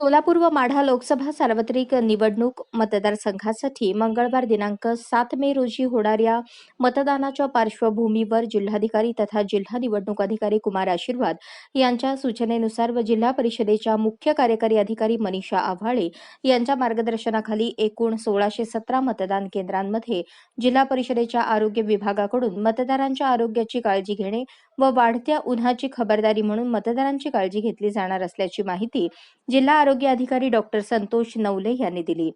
सोलापूर व माढा लोकसभा सार्वत्रिक निवडणूक मतदारसंघासाठी मंगळवार दिनांक सात मे रोजी होणाऱ्या मतदानाच्या पार्श्वभूमीवर जिल्हाधिकारी तथा जिल्हा निवडणूक अधिकारी कुमार आशीर्वाद यांच्या सूचनेनुसार व जिल्हा परिषदेच्या मुख्य कार्यकारी अधिकारी मनीषा आव्हाळे यांच्या मार्गदर्शनाखाली एकूण सोळाशे सतरा मतदान केंद्रांमध्ये जिल्हा परिषदेच्या आरोग्य विभागाकडून मतदारांच्या आरोग्याची काळजी घेणे व वाढत्या उन्हाची खबरदारी म्हणून मतदारांची काळजी घेतली जाणार असल्याची माहिती जिल्हा आरोग्य अधिकारी डॉक्टर संतोष नवले यांनी दिली.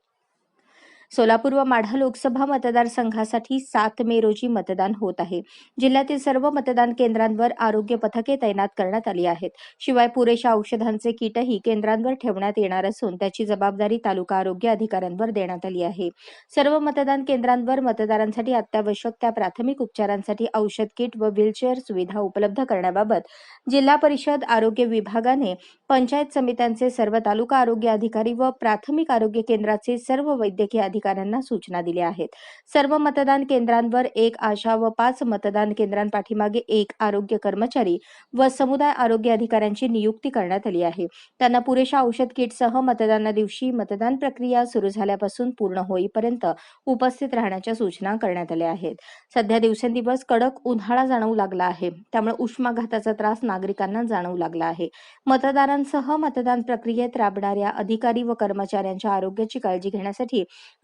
सोलापूर व माढा लोकसभा मतदारसंघासाठी सात मे रोजी मतदान होत आहे. जिल्ह्यातील सर्व मतदान केंद्रांवर आरोग्य पथके तैनात करण्यात आली आहेत. शिवाय पुरेशा औषधांचे किटही केंद्रांवर ठेवण्यात येणार असून त्याची जबाबदारी तालुका आरोग्य अधिकाऱ्यांवर देण्यात आली आहे. सर्व मतदान केंद्रांवर मतदारांसाठी अत्यावश्यक त्या प्राथमिक उपचारांसाठी औषध किट व व्हीलचेअर सुविधा उपलब्ध करण्याबाबत जिल्हा परिषद आरोग्य विभागाने पंचायत समित्यांचे सर्व तालुका आरोग्य अधिकारी व प्राथमिक आरोग्य केंद्राचे सर्व वैद्यकीय अधिकाऱ्यांना सूचना दिल्या आहेत. सर्व मतदान केंद्रांवर एक आशा व पाच मतदान केंद्रांपाठीमागे एक आरोग्य कर्मचारी व समुदाय आरोग्य अधिकाऱ्यांची नियुक्ती करण्यात आली आहे. त्यांना पुरेशा औषध किटसह मतदाना दिवशी मतदान प्रक्रिया सुरू झाल्यापासून पूर्ण होईपर्यंत उपस्थित राहण्याच्या सूचना करण्यात आल्या आहेत. सध्या दिवसेंदिवस कडक उन्हाळा जाणवू लागला आहे. त्यामुळे उष्माघाताचा त्रास नागरिकांना जाणवू लागला आहे. मतदारांसह मतदान प्रक्रियेत राबणाऱ्या अधिकारी व कर्मचाऱ्यांच्या आरोग्याची काळजी घेण्यासाठी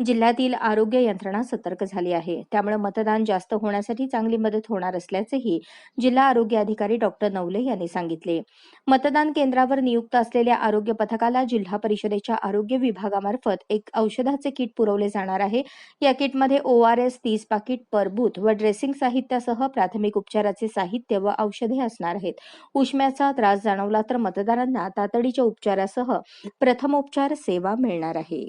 जिल्ह्यातील आरोग्य यंत्रणा सतर्क झाली आहे. त्यामुळे मतदान जास्त होण्यासाठी चांगली मदत होणार असल्याचेही जिल्हा आरोग्य अधिकारी डॉक्टर नवले यांनी सांगितले. मतदान केंद्रावर नियुक्त असलेल्या आरोग्य पथकाला जिल्हा परिषदेच्या आरोग्य विभागामार्फत एक औषधाचे किट पुरवले जाणार आहे. या किटमध्ये ओ आर एस तीस पाकिट पर बूथ व ड्रेसिंग साहित्यासह प्राथमिक उपचाराचे साहित्य व औषधे असणार आहेत. उष्म्याचा त्रास जाणवला तर मतदारांना तातडीच्या उपचारासह प्रथमोपचार सेवा मिळणार आहे.